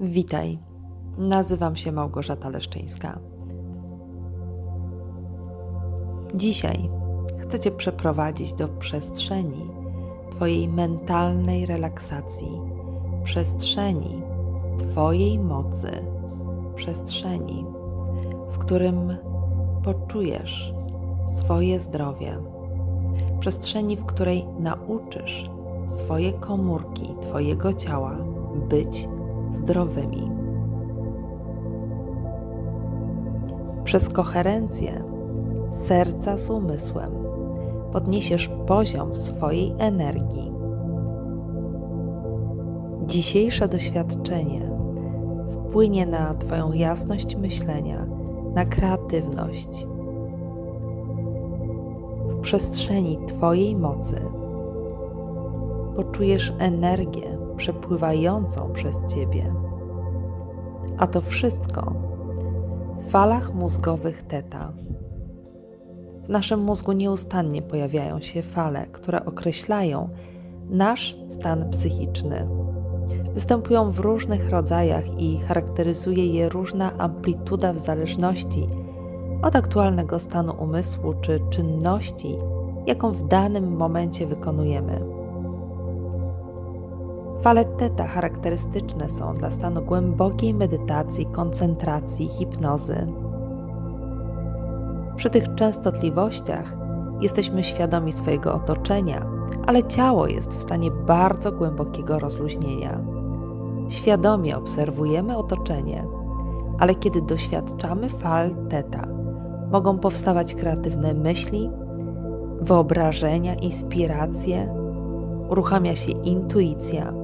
Witaj. Nazywam się Małgorzata Leszczyńska. Dzisiaj chcę Cię przeprowadzić do przestrzeni Twojej mentalnej relaksacji, przestrzeni Twojej mocy, przestrzeni, w którym poczujesz swoje zdrowie, przestrzeni, w której nauczysz swoje komórki Twojego ciała być zdrowymi. Przez koherencję serca z umysłem podniesiesz poziom swojej energii. Dzisiejsze doświadczenie wpłynie na Twoją jasność myślenia, na kreatywność. W przestrzeni Twojej mocy poczujesz energię przepływającą przez Ciebie. A to wszystko w falach mózgowych teta. W naszym mózgu nieustannie pojawiają się fale, które określają nasz stan psychiczny. Występują w różnych rodzajach i charakteryzuje je różna amplituda w zależności od aktualnego stanu umysłu czy czynności, jaką w danym momencie wykonujemy. Fale teta charakterystyczne są dla stanu głębokiej medytacji, koncentracji, hipnozy. Przy tych częstotliwościach jesteśmy świadomi swojego otoczenia, ale ciało jest w stanie bardzo głębokiego rozluźnienia. Świadomie obserwujemy otoczenie, ale kiedy doświadczamy fal teta, mogą powstawać kreatywne myśli, wyobrażenia, inspiracje, uruchamia się intuicja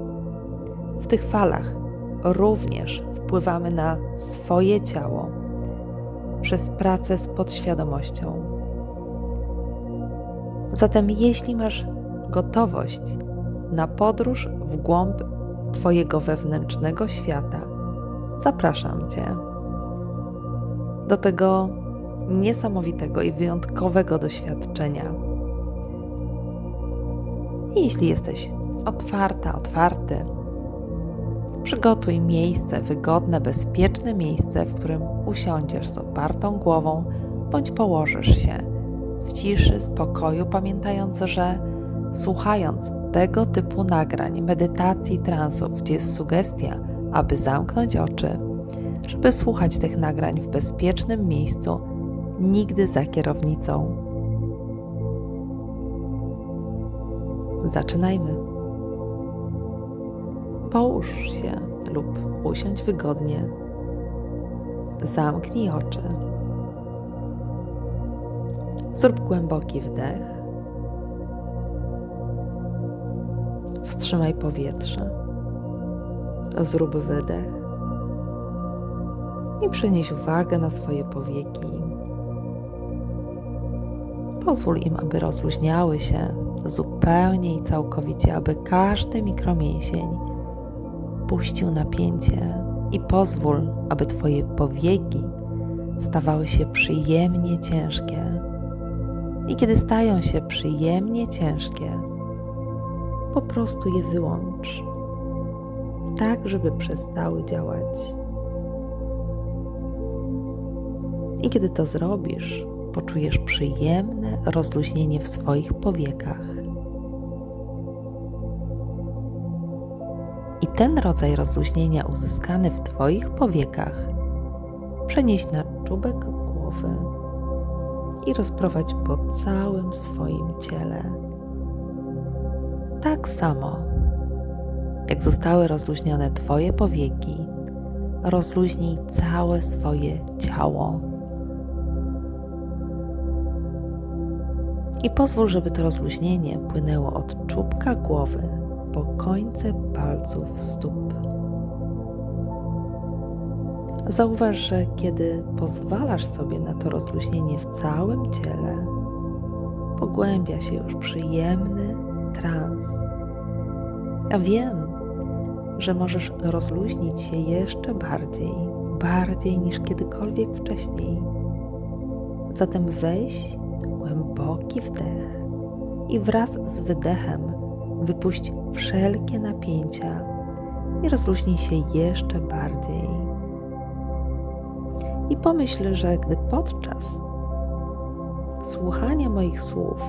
w tych falach również wpływamy na swoje ciało przez pracę z podświadomością. Zatem, jeśli masz gotowość na podróż w głąb Twojego wewnętrznego świata, zapraszam Cię do tego niesamowitego i wyjątkowego doświadczenia. Jeśli jesteś otwarta, otwarty, Przygotuj miejsce, wygodne, bezpieczne miejsce, w którym usiądziesz z opartą głową bądź położysz się w ciszy, spokoju, pamiętając, że słuchając tego typu nagrań, medytacji, transów, gdzie jest sugestia, aby zamknąć oczy, żeby słuchać tych nagrań w bezpiecznym miejscu, nigdy za kierownicą. Zaczynajmy. Połóż się lub usiądź wygodnie. Zamknij oczy. Zrób głęboki wdech. Wstrzymaj powietrze. Zrób wydech. I przenieś uwagę na swoje powieki. Pozwól im, aby rozluźniały się zupełnie i całkowicie, aby każdy mikromięsień puścił napięcie i pozwól, aby Twoje powieki stawały się przyjemnie ciężkie. I kiedy stają się przyjemnie ciężkie, po prostu je wyłącz, tak żeby przestały działać. I kiedy to zrobisz, poczujesz przyjemne rozluźnienie w swoich powiekach. I ten rodzaj rozluźnienia uzyskany w Twoich powiekach przenieś na czubek głowy i rozprowadź po całym swoim ciele. Tak samo, jak zostały rozluźnione Twoje powieki, rozluźnij całe swoje ciało. I pozwól, żeby to rozluźnienie płynęło od czubka głowy po końce palców stóp. Zauważ, że kiedy pozwalasz sobie na to rozluźnienie w całym ciele, pogłębia się już przyjemny trans. A wiem, że możesz rozluźnić się jeszcze bardziej, bardziej niż kiedykolwiek wcześniej. Zatem weź głęboki wdech i wraz z wydechem Wypuść wszelkie napięcia, i rozluźnij się jeszcze bardziej. I pomyśl, że gdy podczas słuchania moich słów,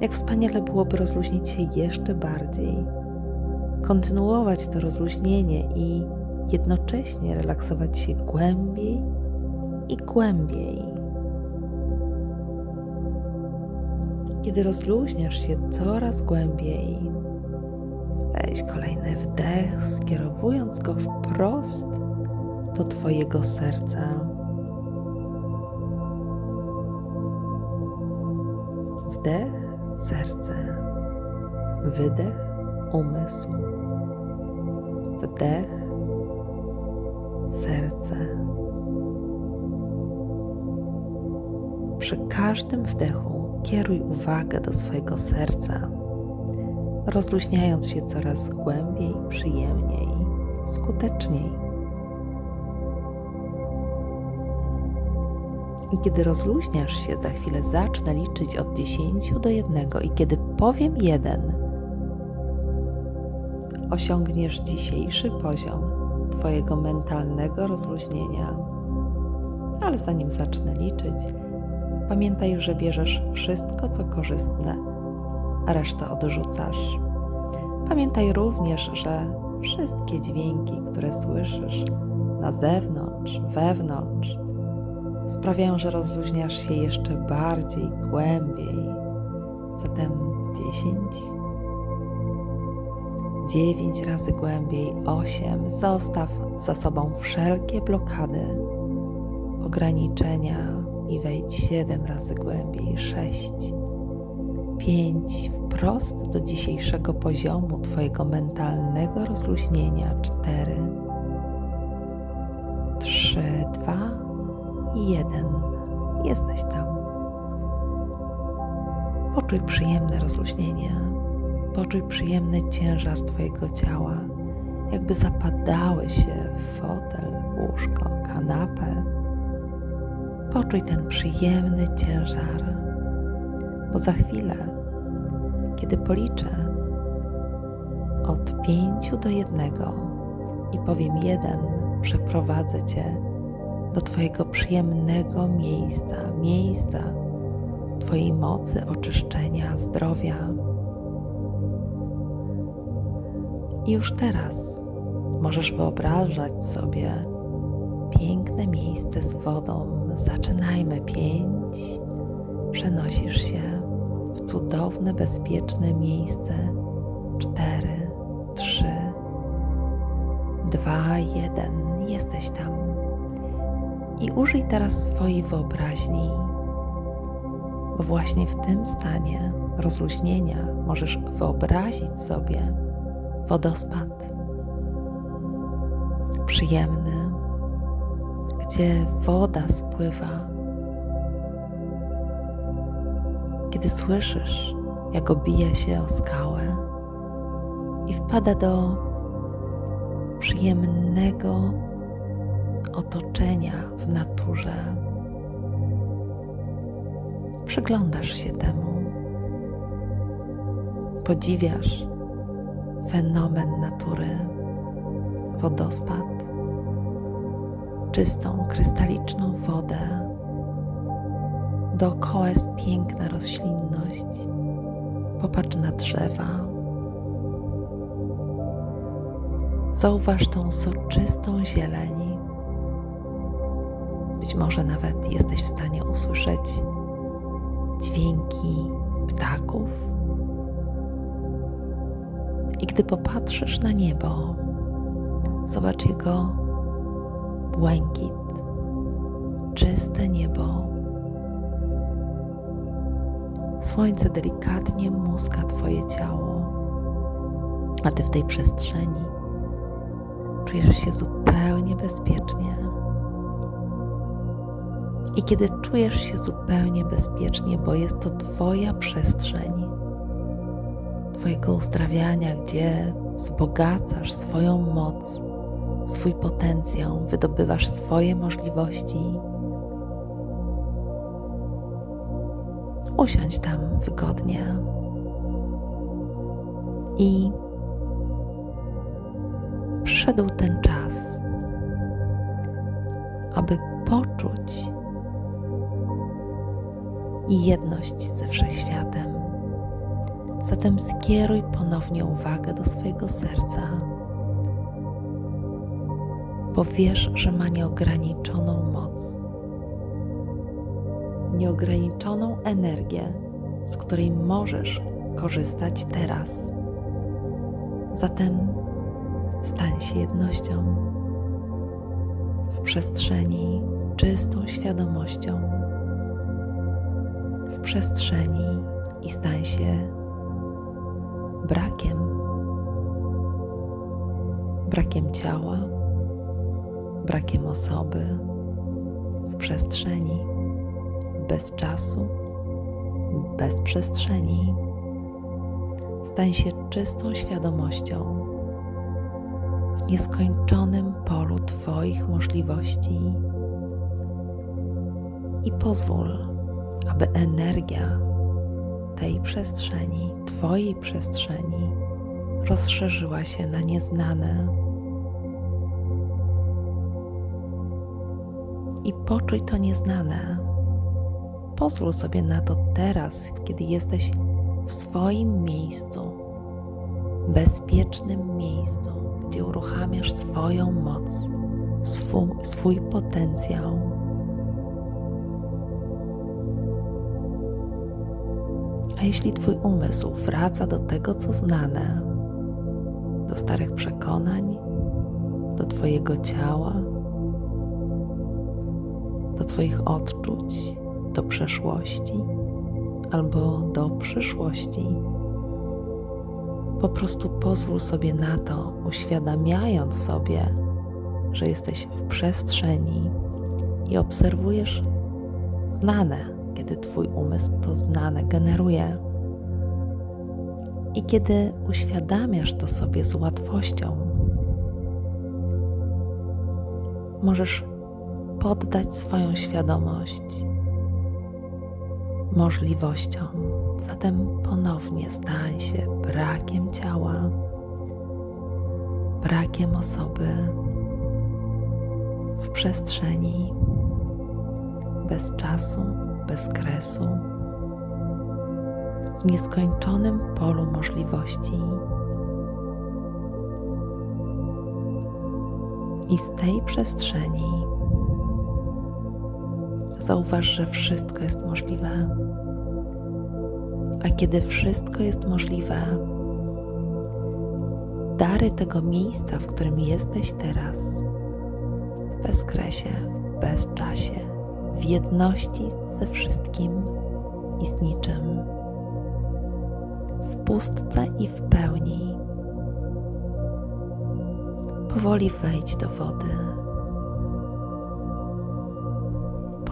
jak wspaniale byłoby rozluźnić się jeszcze bardziej, kontynuować to rozluźnienie i jednocześnie relaksować się głębiej i głębiej. Kiedy rozluźniasz się coraz głębiej, weź kolejny wdech, skierowując go wprost do Twojego serca. Wdech, serce, wydech, umysł. Wdech, serce. Przy każdym wdechu kieruj uwagę do swojego serca, rozluźniając się coraz głębiej, przyjemniej, skuteczniej. I kiedy rozluźniasz się, za chwilę zacznę liczyć od 10 do 1 i kiedy powiem 1, osiągniesz dzisiejszy poziom Twojego mentalnego rozluźnienia. Ale zanim zacznę liczyć, pamiętaj, że bierzesz wszystko, co korzystne, a resztę odrzucasz. Pamiętaj również, że wszystkie dźwięki, które słyszysz na zewnątrz, wewnątrz, sprawiają, że rozluźniasz się jeszcze bardziej, głębiej. Zatem 10, 9 razy głębiej, 8. Zostaw za sobą wszelkie blokady, ograniczenia i wejdź 7 razy głębiej, 6, 5. Wprost do dzisiejszego poziomu Twojego mentalnego rozluźnienia, 4, 3, 2 i 1. Jesteś tam. Poczuj przyjemne rozluźnienie Poczuj przyjemny ciężar Twojego ciała, jakby zapadały się w fotel, w łóżko, kanapę. Poczuj ten przyjemny ciężar, bo za chwilę, kiedy policzę od pięciu do jednego i powiem jeden, przeprowadzę Cię do Twojego przyjemnego miejsca, miejsca Twojej mocy oczyszczenia, zdrowia I już teraz możesz wyobrażać sobie piękne miejsce z wodą. Zaczynajmy pięć. Przenosisz się w cudowne, bezpieczne miejsce. Cztery, trzy, dwa, jeden. Jesteś tam. I użyj teraz swojej wyobraźni, bo właśnie w tym stanie rozluźnienia możesz wyobrazić sobie, wodospad przyjemny, gdzie woda spływa. Kiedy słyszysz, jak obija się o skałę i wpada do przyjemnego otoczenia w naturze, przyglądasz się temu, podziwiasz fenomen natury, wodospad, czystą, krystaliczną wodę. Dookoła jest piękna roślinność. Popatrz na drzewa. Zauważ tą soczystą zieleń. Być może nawet jesteś w stanie usłyszeć dźwięki ptaków i gdy popatrzysz na niebo, zobacz jego błękit, czyste niebo. Słońce delikatnie muska Twoje ciało, a Ty w tej przestrzeni czujesz się zupełnie bezpiecznie. I kiedy czujesz się zupełnie bezpiecznie, bo jest to Twoja przestrzeń, Twojego uzdrawiania, gdzie wzbogacasz swoją moc, swój potencjał, wydobywasz swoje możliwości. Usiądź tam wygodnie i nadszedł ten czas, aby poczuć jedność ze wszechświatem. Zatem skieruj ponownie uwagę do swojego serca, bo wiesz, że ma nieograniczoną moc, nieograniczoną energię, z której możesz korzystać teraz. Zatem stań się jednością w przestrzeni, czystą świadomością, w przestrzeni i stań się brakiem. Brakiem ciała, brakiem osoby, w przestrzeni, bez czasu, bez przestrzeni. Stań się czystą świadomością w nieskończonym polu Twoich możliwości i pozwól, aby energia tej przestrzeni, Twojej przestrzeni, rozszerzyła się na nieznane. I poczuj to nieznane. Pozwól sobie na to teraz, kiedy jesteś w swoim miejscu, bezpiecznym miejscu, gdzie uruchamiasz swoją moc, swój, swój potencjał. A jeśli Twój umysł wraca do tego, co znane, do starych przekonań, do Twojego ciała, do Twoich odczuć, do przeszłości albo do przyszłości, po prostu pozwól sobie na to, uświadamiając sobie, że jesteś w przestrzeni i obserwujesz znane kiedy Twój umysł to znane generuje. I kiedy uświadamiasz to sobie z łatwością, możesz poddać swoją świadomość możliwościom. Zatem ponownie stań się brakiem ciała, brakiem osoby w przestrzeni, bez czasu, bez kresu, w nieskończonym polu możliwości. I z tej przestrzeni zauważ, że wszystko jest możliwe. A kiedy wszystko jest możliwe, dary tego miejsca, w którym jesteś teraz, w bezkresie, w bezczasie, w jedności ze wszystkim i z niczym, w pustce i w pełni. Powoli wejdź do wody.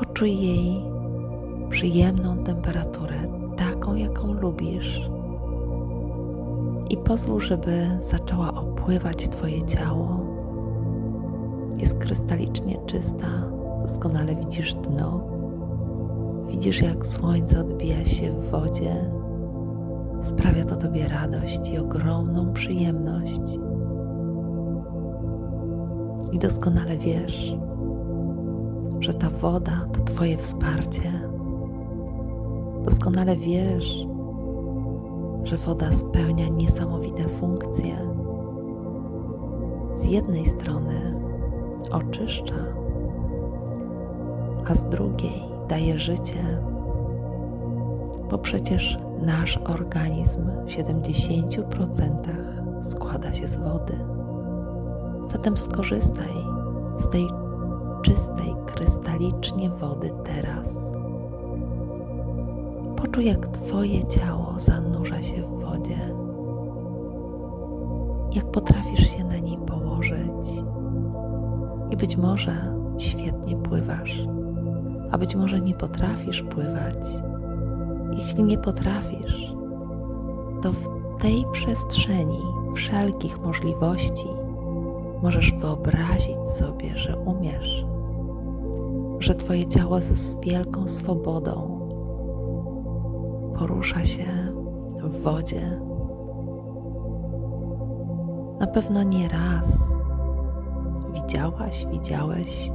Poczuj jej przyjemną temperaturę, taką jaką lubisz. I pozwól, żeby zaczęła opływać Twoje ciało. Jest krystalicznie czysta, doskonale widzisz dno. Widzisz, jak słońce odbija się w wodzie. Sprawia to Tobie radość i ogromną przyjemność. I doskonale wiesz, że ta woda to Twoje wsparcie. Doskonale wiesz, że woda spełnia niesamowite funkcje. Z jednej strony oczyszcza, a z drugiej daje życie, bo przecież nasz organizm w 70% składa się z wody. Zatem skorzystaj z tej czystej, krystalicznie wody teraz. Poczuj, jak Twoje ciało zanurza się w wodzie, jak potrafisz się na niej położyć i być może świetnie pływasz a być może nie potrafisz pływać. Jeśli nie potrafisz, to w tej przestrzeni wszelkich możliwości możesz wyobrazić sobie, że umiesz, że Twoje ciało ze wielką swobodą porusza się w wodzie. Na pewno nie raz widziałaś, widziałeś,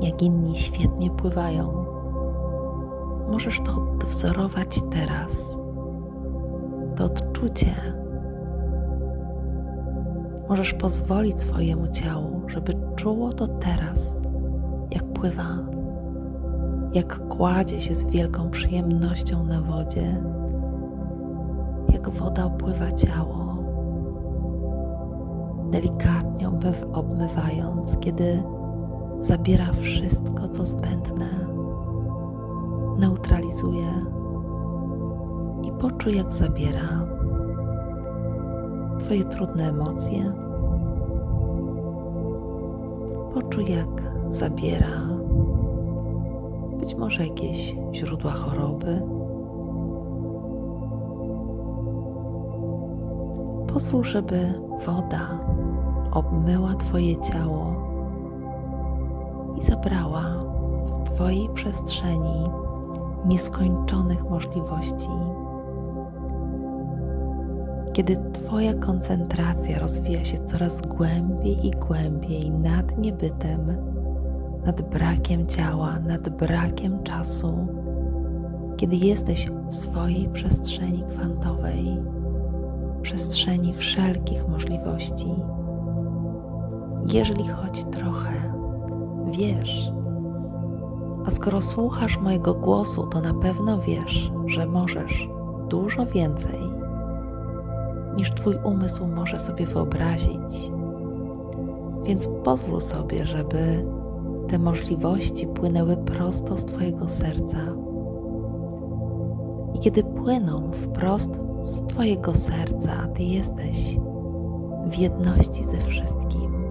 jak inni świetnie pływają, możesz to odwzorować teraz. To odczucie. Możesz pozwolić swojemu ciału, żeby czuło to teraz, jak pływa, jak kładzie się z wielką przyjemnością na wodzie, jak woda opływa ciało, delikatnie obmy- obmywając, kiedy zabiera wszystko, co zbędne, neutralizuje i poczuj, jak zabiera Twoje trudne emocje. Poczuj, jak zabiera być może jakieś źródła choroby. Pozwól, żeby woda obmyła Twoje ciało i zabrała w Twojej przestrzeni nieskończonych możliwości. Kiedy Twoja koncentracja rozwija się coraz głębiej i głębiej nad niebytem, nad brakiem ciała, nad brakiem czasu, kiedy jesteś w swojej przestrzeni kwantowej, przestrzeni wszelkich możliwości. Jeżeli choć trochę wiesz, a skoro słuchasz mojego głosu, to na pewno wiesz, że możesz dużo więcej niż Twój umysł może sobie wyobrazić. Więc pozwól sobie, żeby te możliwości płynęły prosto z Twojego serca. I kiedy płyną wprost z Twojego serca, Ty jesteś w jedności ze wszystkim,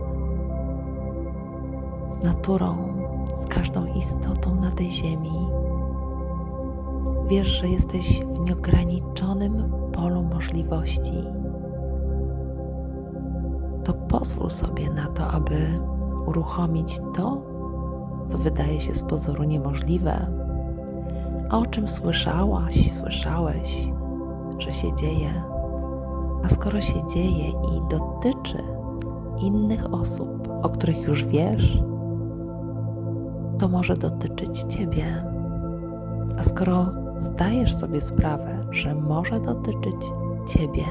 z naturą, z każdą istotą na tej ziemi. Wiesz, że jesteś w nieograniczonym polu możliwości. To pozwól sobie na to, aby uruchomić to, co wydaje się z pozoru niemożliwe, a o czym słyszałaś, słyszałeś, że się dzieje. A skoro się dzieje i dotyczy innych osób, o których już wiesz, to może dotyczyć Ciebie. A skoro zdajesz sobie sprawę, że może dotyczyć Ciebie,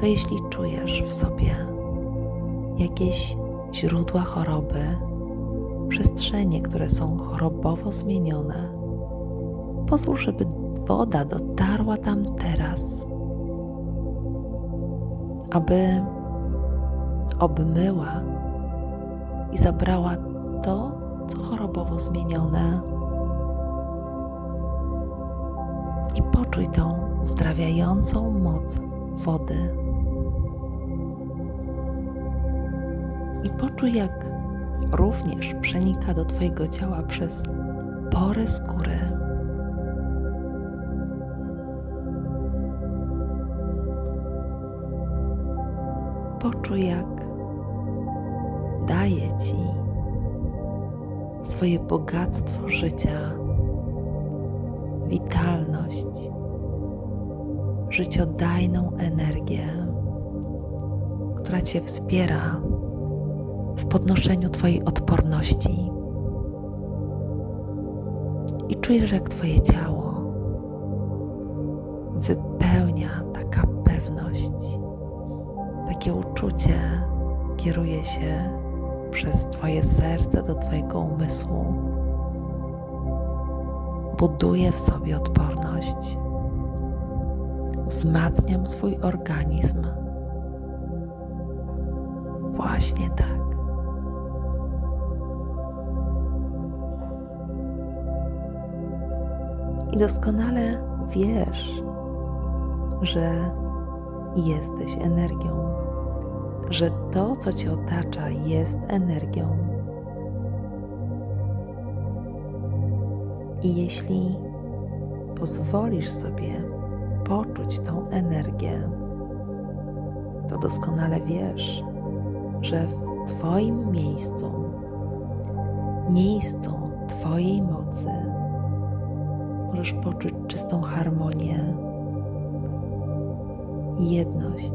to jeśli czujesz w sobie jakieś źródła choroby, przestrzenie, które są chorobowo zmienione, pozwól, żeby woda dotarła tam teraz, aby obmyła i zabrała to, co chorobowo zmienione. I poczuj tą uzdrawiającą moc wody. I poczuj, jak również przenika do Twojego ciała przez pory skóry. Poczuj, jak daje Ci swoje bogactwo życia, witalność, życiodajną energię, która Cię wspiera w podnoszeniu Twojej odporności. I czujesz, jak Twoje ciało wypełnia taka pewność, takie uczucie kieruje się przez Twoje serce do Twojego umysłu. Buduję w sobie odporność. Wzmacniam swój organizm. Właśnie tak. I doskonale wiesz, że jesteś energią, że to, co Cię otacza, jest energią. I jeśli pozwolisz sobie poczuć tą energię, to doskonale wiesz, że w Twoim miejscu, miejscu Twojej mocy, możesz poczuć czystą harmonię, jedność,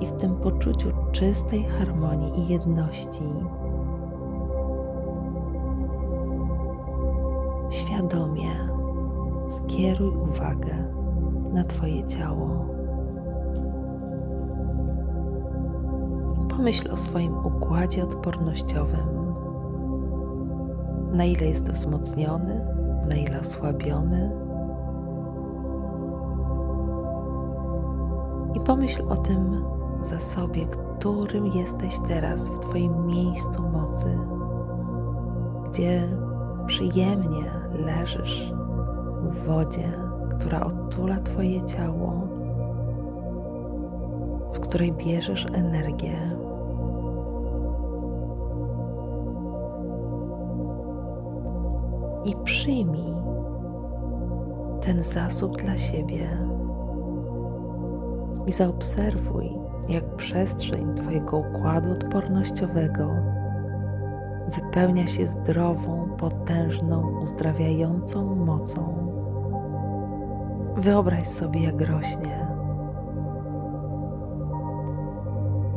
i w tym poczuciu czystej harmonii i jedności świadomie skieruj uwagę na Twoje ciało. Pomyśl o swoim układzie odpornościowym. Na ile jest wzmocniony, na ile osłabiony. I pomyśl o tym zasobie, którym jesteś teraz w Twoim miejscu mocy, gdzie przyjemnie leżysz w wodzie, która otula Twoje ciało, z której bierzesz energię. I przyjmij ten zasób dla siebie. I zaobserwuj, jak przestrzeń Twojego układu odpornościowego wypełnia się zdrową, potężną, uzdrawiającą mocą. Wyobraź sobie, jak rośnie,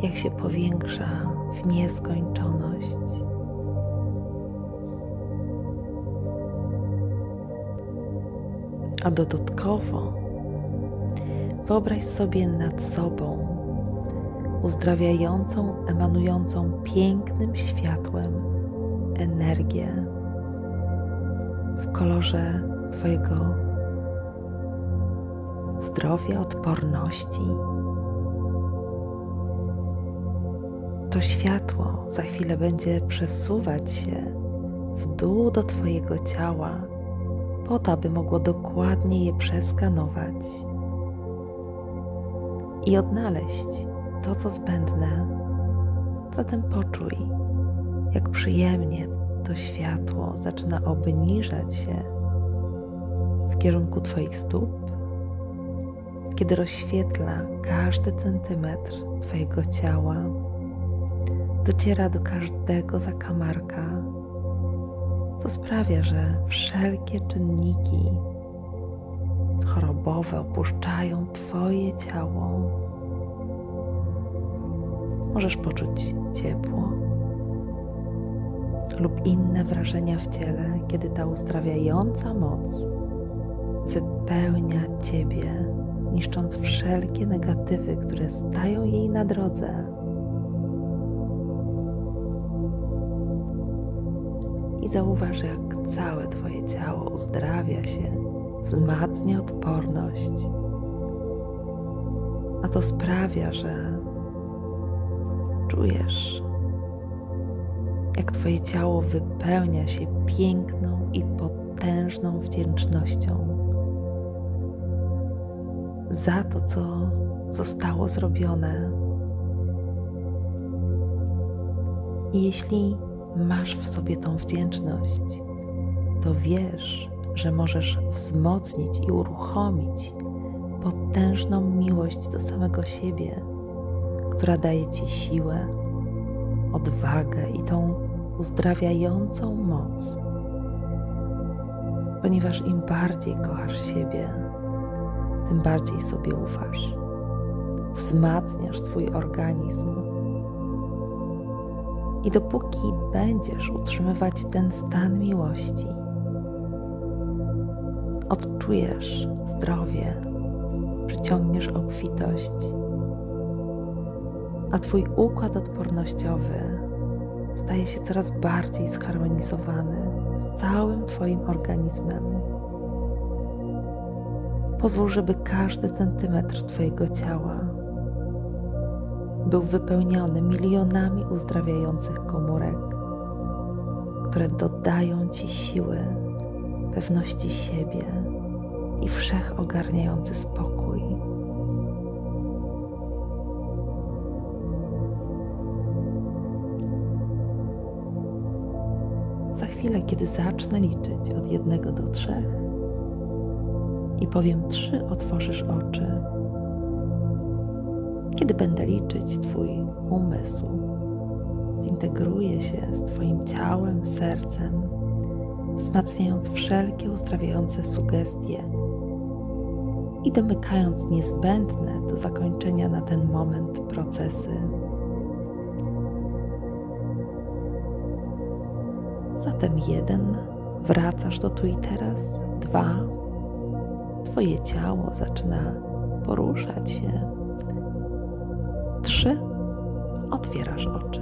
jak się powiększa w nieskończoność. A dodatkowo wyobraź sobie nad sobą uzdrawiającą, emanującą pięknym światłem energię w kolorze Twojego zdrowia, odporności. To światło za chwilę będzie przesuwać się w dół do Twojego ciała, po to, aby mogło dokładnie je przeskanować i odnaleźć to, co zbędne. Zatem poczuj, jak przyjemnie to światło zaczyna obniżać się w kierunku Twoich stóp, kiedy rozświetla każdy centymetr Twojego ciała, dociera do każdego zakamarka, co sprawia, że wszelkie czynniki chorobowe opuszczają Twoje ciało. Możesz poczuć ciepło lub inne wrażenia w ciele, kiedy ta uzdrawiająca moc wypełnia Ciebie, niszcząc wszelkie negatywy, które stają jej na drodze. I zauważ, jak całe Twoje ciało uzdrawia się, wzmacnia odporność. A to sprawia, że czujesz, jak Twoje ciało wypełnia się piękną i potężną wdzięcznością za to, co zostało zrobione. I jeśli masz w sobie tą wdzięczność, to wiesz, że możesz wzmocnić i uruchomić potężną miłość do samego siebie, która daje ci siłę, odwagę i tą uzdrawiającą moc. Ponieważ im bardziej kochasz siebie, tym bardziej sobie ufasz. Wzmacniasz swój organizm. I dopóki będziesz utrzymywać ten stan miłości, odczujesz zdrowie, przyciągniesz obfitość, a Twój układ odpornościowy staje się coraz bardziej zharmonizowany z całym Twoim organizmem. Pozwól, żeby każdy centymetr Twojego ciała był wypełniony milionami uzdrawiających komórek, które dodają Ci siły, pewności siebie i wszechogarniający spokój. Za chwilę, kiedy zacznę liczyć od jednego do trzech i powiem trzy, otworzysz oczy. Kiedy będę liczyć, Twój umysł zintegruje się z Twoim ciałem, sercem, wzmacniając wszelkie uzdrawiające sugestie i domykając niezbędne do zakończenia na ten moment procesy. Zatem jeden, wracasz do tu i teraz. Dwa, Twoje ciało zaczyna poruszać się. Otwierasz oczy.